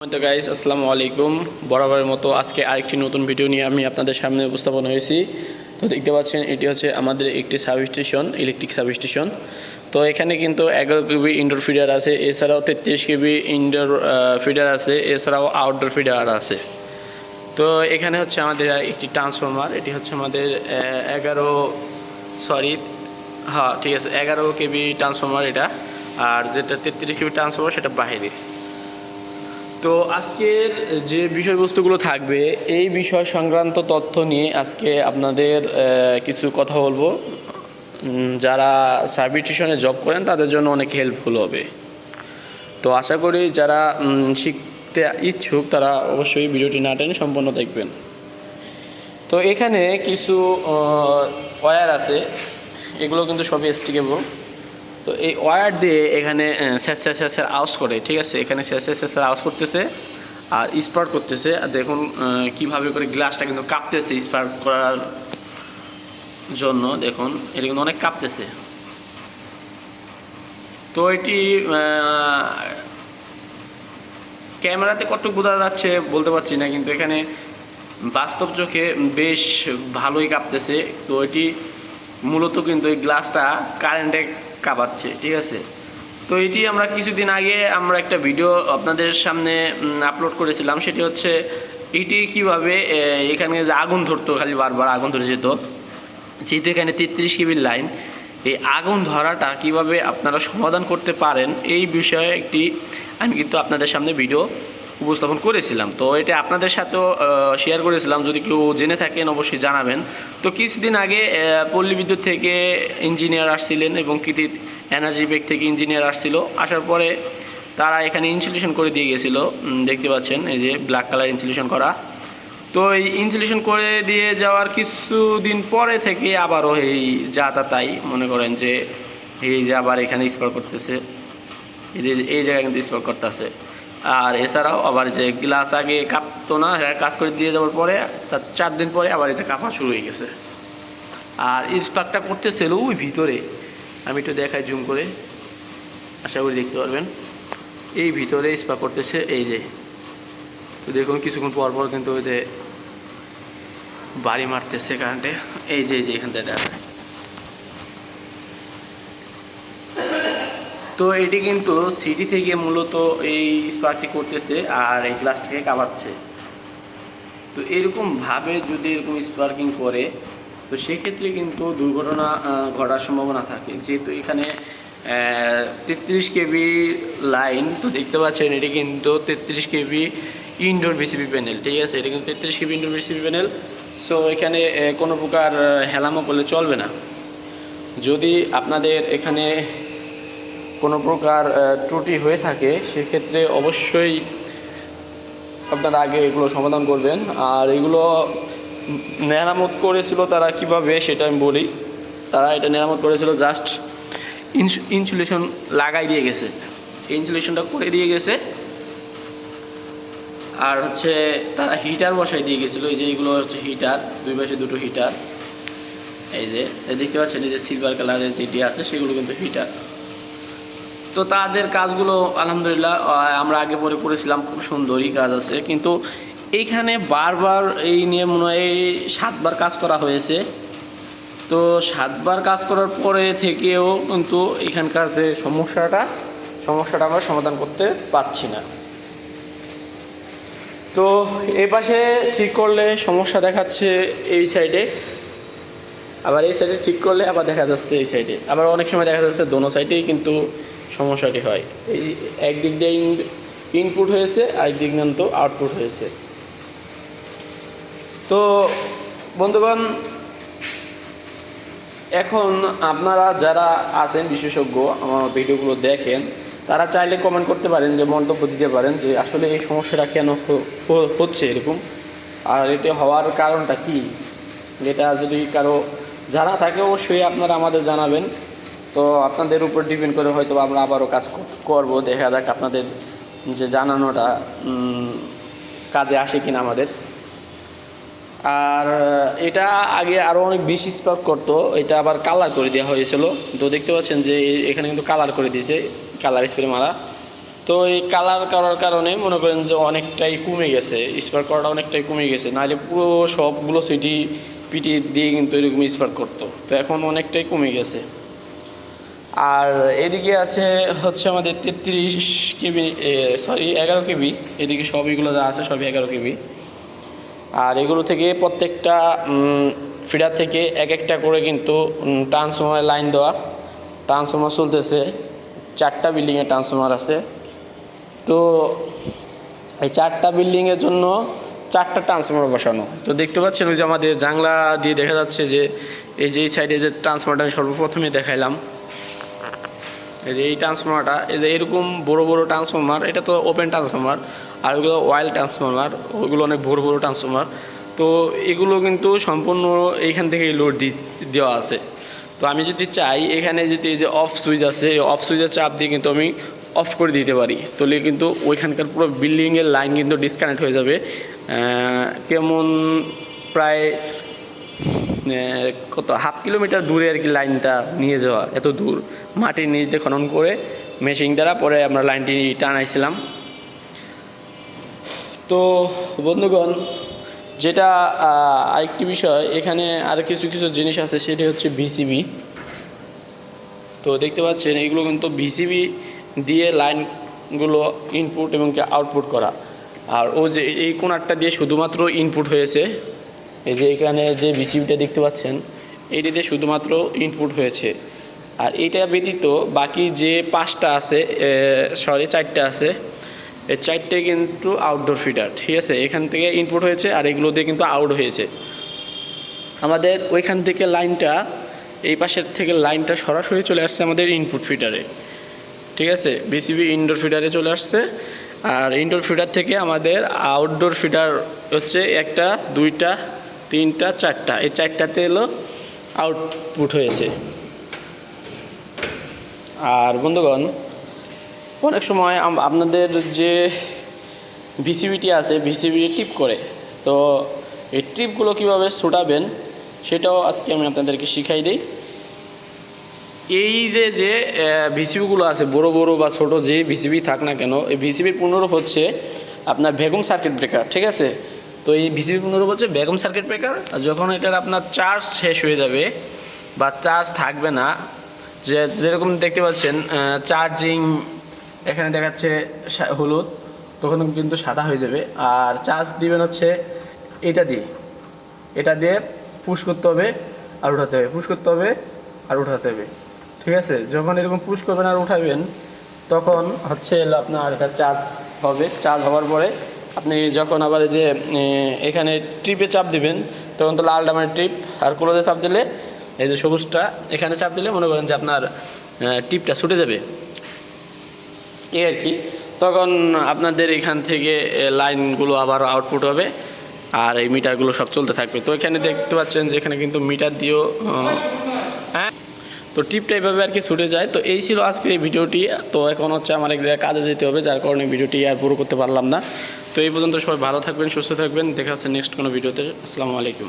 তো গাইস আসসালামু আলাইকুম। বরাবরের মতো আজকে আরেকটি নতুন ভিডিও নিয়ে আমি আপনাদের সামনে উপস্থাপন হয়েছি। তো দেখতে পাচ্ছেন, এটি হচ্ছে আমাদের একটি substation electric substation তো এখানে কিন্তু এগারো কেবি ইনডোর ফিডার আছে, এছাড়াও তেত্রিশ কেবি ইনডোর ফিডার আছে, এছাড়াও আউটডোর ফিডার আছে। তো এখানে হচ্ছে আমাদের একটি ট্রান্সফরমার এটি হচ্ছে আমাদের এগারো সরি হ্যাঁ ঠিক আছে, এগারো কেবি ট্রান্সফরমার এটা। আর যেটা তেত্রিশ কেবি ট্রান্সফরমার সেটা বাইরে তো আজকের যে বিষয়বস্তুগুলো থাকবে, এই বিষয় সংক্রান্ত তথ্য নিয়ে আজকে আপনাদের কিছু কথা বলব। যারা সার্ভিটিউশনে জব করেন, তাদের জন্য অনেক হেল্পফুল হবে। তো আশা করি যারা শিখতে ইচ্ছুক, তারা অবশ্যই ভিডিওটি না টেনে দেখবেন। তো এখানে কিছু ওয়্যার আছে। এগুলো কিন্তু সবই এসটিকেবল তো এই ওয়্যার দিয়ে এখানে স্যার স্যার আউস করে, ঠিক আছে? এখানে স্যার স্যার স্যার আউস করতেছে আর স্পার্ট করতেছে। আর দেখুন কীভাবে করে গ্লাসটা কিন্তু কাঁপতেছে স্পার্ট করার জন্য। দেখুন, এটা কিন্তু অনেক কাঁপতেছে। তো এটি ক্যামেরাতে কতটুকু বোঝা যাচ্ছে বলতে পারছি না, কিন্তু এখানে বাস্তব চোখে বেশ ভালোই কাঁপতেছে। তো এটি মূলত কিন্তু এই গ্লাসটা কারেন্টে কাঁপাচ্ছে, ঠিক আছে? তো এটি আমরা কিছুদিন আগে আমরা একটা ভিডিও আপনাদের সামনে আপলোড করেছিলাম, সেটি হচ্ছে এটি কীভাবে এখানে যে আগুন ধরতো, খালি বারবার আগুন ধরে যেত, যেহেতু এখানে তেত্রিশ কেবির লাইন, এই আগুন ধরাটা কীভাবে আপনারা সমাধান করতে পারেন, এই বিষয়ে একটি, আমি কিন্তু আপনাদের সামনে ভিডিও উপস্থাপন করেছিলাম। তো এটা আপনাদের সাথেও শেয়ার করেছিলাম। যদি কেউ জেনে থাকেন, অবশ্যই জানাবেন। তো কিছুদিন আগে পল্লী বিদ্যুৎ থেকে ইঞ্জিনিয়ার আসছিলেন এবং কৃতি এনার্জি ব্যাগ থেকে ইঞ্জিনিয়ার আসছিল। আসার পরে তারা এখানে ইনসুলেশন করে দিয়ে গেছিল। দেখতে পাচ্ছেন, এই যে ব্ল্যাক কালার ইনসুলেশন করা। তো এই ইনসুলেশন করে দিয়ে যাওয়ার কিছুদিন পরে থেকে আবারও এই যা তা তাই, মনে করেন যে এই যে আবার এখানে স্পার করতেছে। এই জায়গায় কিন্তু স্পার করতেছে। আর এছাড়াও আবার যে গ্লাস আগে কাঁপতো না সেটা কাজ করে দিয়ে যাওয়ার পরে, তার চার দিন পরে আবার এটা কাঁপা শুরু হয়ে গেছে। আর স্পার্কটা করতেছিল ওই ভিতরে। আমি একটু দেখাই, জুম করে। আশা করি দেখতে পারবেন। এই ভিতরে স্পার্ক করতেছে, এই যে। তো দেখুন, কিছুক্ষণ পর পর কিন্তু ওই যে বাড়ি মারতেছে কারেন্টে এই যে এই যে এখান থেকে। দেখা তো এটি কিন্তু সিটি থেকে মূলত এই স্পার্কটি করতেছে আর এই গ্লাসটাকে কাবাচ্ছে তো এরকম ভাবে যদি এরকম স্পার্কিং করে, তো সেক্ষেত্রে কিন্তু দুর্ঘটনা ঘটার সম্ভাবনা থাকে। যেহেতু এখানে তেত্রিশ কেবি লাইন, তো দেখতে পাচ্ছেন এটি কিন্তু তেত্রিশ কেবি ইনডোর বিসিবি প্যানেল ঠিক আছে? এটা কিন্তু তেত্রিশ KV indoor VCB panel so এখানে কোনো প্রকার হেলামো করলে চলবে না। যদি আপনাদের এখানে কোনো প্রকার ত্রুটি হয়ে থাকে, সেক্ষেত্রে অবশ্যই আপনারা আগে এগুলো সমাধান করবেন। আর এগুলো মেরামত করেছিল তারা কীভাবে সেটা আমি বলি। তারা এটা মেরামত করেছিল জাস্ট ইনসুলেশন লাগাই দিয়ে গেছে। ইনসুলেশনটা করে দিয়ে গেছে। আর হচ্ছে তারা হিটার বসাই দিয়ে গেছিল। এই যে এগুলো হচ্ছে হিটার দুই পাশে দুটো হিটার এই যে দেখতে পাচ্ছেন, এই যে সিলভার কালারের যেটি আছে, সেগুলো কিন্তু হিটার তো তাদের কাজগুলো, আলহামদুলিল্লাহ আমরা আগে পরে করেছিলাম, খুব সুন্দরই কাজ আছে। কিন্তু এইখানে বারবার এই নিয়ে মনে হয় সাতবার কাজ করা হয়েছে। তো সাতবার কাজ করার পরে থেকেও কিন্তু এখানকার যে সমস্যাটা সমস্যাটা আমরা সমাধান করতে পারছি না। তো এই পাশে ঠিক করলে সমস্যা দেখাচ্ছে এই সাইডে। আবার এই সাইডে ঠিক করলে আবার দেখা যাচ্ছে এই সাইডে। আবার অনেক সময় দেখা যাচ্ছে দোনো সাইডেই কিন্তু সমস্যাটি হয়। এই একদিক দিয়ে ইনপুট হয়েছে আর দিক তো আউটপুট হয়েছে। তো, বন্ধুগণ, এখন আপনারা যারা আছেন বিশেষজ্ঞ, আমার ভিডিওগুলো দেখেন, তারা চাইলে কমেন্ট করতে পারেন, যে মন্তব্য দিতে পারেন, যে আসলে এই সমস্যাটা কেন হচ্ছে এরকম? আর এটা হওয়ার কারণটা কি? এটা যদি কারও জানা থাকে, অবশ্যই আপনারা আমাদের জানাবেন। তো আপনাদের উপর ডিপেন্ড করে হয়তো আমরা আবারও কাজ করব। দেখা যাক আপনাদের যে জানানোটা কাজে আসে কিনা আমাদের। আর এটা আগে আরও অনেক বেশি স্পার্ক করতো, এটা আবার কালার করে দেওয়া হয়েছিল। তো দেখতে পাচ্ছেন যে এখানে কিন্তু কালার করে দিয়েছে কালার স্প্রে মারা। তো এই কালার করার কারণে মনে করেন যে অনেকটাই কমে গেছে স্পার্ক করাটা অনেকটাই কমে গেছে। নাহলে পুরো সবগুলো সিটি পিটি দিয়ে কিন্তু এরকম স্পার্ক করতো। তো এখন অনেকটাই কমে গেছে। আর এদিকে আছে হচ্ছে আমাদের তেত্রিশ কেবি সরি এগারো কেবি। এদিকে সব এগুলো যা আছে সবই এগারো কেবি। আর এগুলো থেকে প্রত্যেকটা ফিডার থেকে এক একটা করে কিন্তু ট্রান্সফর্মার লাইন দেওয়া। ট্রান্সফর্মার চলতেছে, চারটা বিল্ডিংয়ে ট্রান্সফর্মার আছে। তো এই চারটা বিল্ডিংয়ের জন্য চারটা ট্রান্সফর্মার বসানো। তো দেখতে পাচ্ছেন ওই যে আমাদের জাংলা দিয়ে দেখা যাচ্ছে যে, এই যে এই সাইডে যে ট্রান্সফর্মারটা আমি সর্বপ্রথমে দেখাইলাম। এই যে এই ট্রান্সফর্মারটা এই যে এরকম বড় বড় ট্রান্সফর্মার এটা তো ওপেন ট্রান্সফর্মার আর ওগুলো অয়েল ট্রান্সফর্মার ওগুলো অনেক বড় বড় ট্রান্সফর্মার তো এগুলো কিন্তু সম্পূর্ণ এইখান থেকেই লোড দি, দেওয়া আছে। তো আমি যদি চাই, এখানে যদি এই যে অফ সুইচ আছে অফ সুইচের চাপ দিয়ে কিন্তু আমি অফ করে দিতে পারি। তাহলে কিন্তু ওইখানকার পুরো বিল্ডিংয়ের লাইন কিন্তু ডিসকানেক্ট হয়ে যাবে। কেমন প্রায় কত, হাফ কিলোমিটার দূরে আর কি লাইনটা নিয়ে যাওয়া, এত দূর। মাটির নিচে খনন করে মেশিন দ্বারা পরে আমরা লাইনটি টানাইছিলাম। তো, বন্ধুগণ, যেটা আরেকটি বিষয়, এখানে আর কিছু কিছু জিনিস আছে, সেটি হচ্ছে বিসিবি তো, দেখতে পাচ্ছেন, এগুলো কিন্তু বিসিবি দিয়ে লাইনগুলো ইনপুট এবং আউটপুট করা। আর ও যে, এই কোনারটা দিয়ে শুধুমাত্র ইনপুট হয়েছে এই যে এখানে যে বিসিবিটা দেখতে পাচ্ছেন এইটিতে শুধুমাত্র ইনপুট হয়েছে। আর এইটা ব্যতীত বাকি যে পাঁচটা আছে সরি চারটা আছে এই চারটে কিন্তু আউটডোর ফিডার ঠিক আছে? এখান থেকে ইনপুট হয়েছে আর এগুলো দিয়ে কিন্তু আউট হয়েছে। আমাদের ওইখান থেকে লাইনটা এই পাশের থেকে লাইনটা সরাসরি চলে আসছে আমাদের ইনপুট ফিডারে ঠিক আছে? বিসিবি ইনডোর ফিডারে চলে আসছে। আর ইনডোর ফিডার থেকে আমাদের আউটডোর ফিডার হচ্ছে একটা, দুইটা তিনটা, চারটা। এই চারটাতে এলো আউটপুট হয়েছে। আর বন্ধুগণ, অনেক সময় আপনাদের যে ভিসিবিটি আছে ভিসিবিটি টিপ করে, তো এই টিপগুলো কীভাবে ছোটাবেন সেটাও আজকে আমি আপনাদেরকে শিখাই দিই। এই যে যে ভিসিবিগুলো আছে, বড় বড় বা ছোট যে ভিসিবি থাক না কেন, এই ভিসিবির পূর্ণরূপ হচ্ছে আপনার ভ্যাকুম সার্কিট ব্রেকার ঠিক আছে? তো এই ভিসিবির পূর্ণরূপ বলছে বেগম সার্কিট ব্রেকার যখন এটার আপনার চার্জ শেষ হয়ে যাবে বা চার্জ থাকবে না, যে যেরকম দেখতে পাচ্ছেন চার্জিং এখানে দেখাচ্ছে হলুদ, তখন কিন্তু সাদা হয়ে যাবে। আর চার্জ দিবেন হচ্ছে এটা দিয়ে। এটা দিয়ে পুশ করতে হবে আর উঠাতে হবে। পুশ করতে হবে আর উঠাতে হবে। ঠিক আছে? যখন এরকম পুশ করবেন আর উঠাবেন, তখন হচ্ছে আপনার এটা চার্জ হবে। চার্জ হওয়ার পরে আপনি যখন আবার যে এখানে ট্রিপে চাপ দিবেন, তখন তো লাল ডামের ট্রিপ আর ক্লোজে চাপ দিলে, এই যে সবুজটা, এখানে চাপ দিলে মনে করেন যে আপনার টিপটা ছুটে যাবে। এই আর কি। তখন আপনাদের এখান থেকে লাইনগুলো আবার আউটপুট হবে, আর এই মিটারগুলো সব চলতে থাকবে। তো এখানে দেখতে পাচ্ছেন যে এখানে কিন্তু মিটার দিয়েও হ্যাঁ? তো টিপটা এইভাবে আর কি ছুটে যায়। তো এই ছিল আজকের এই ভিডিওটি। তো এখন হচ্ছে আমার এক জায়গায় কাজে যেতে হবে, যার কারণে ভিডিওটি আর পুরো করতে পারলাম না। তো এই পর্যন্ত সবাই ভালো থাকবেন, সুস্থ থাকবেন। দেখা হচ্ছে নেক্সট কোনো ভিডিওতে আসসালামু আলাইকুম।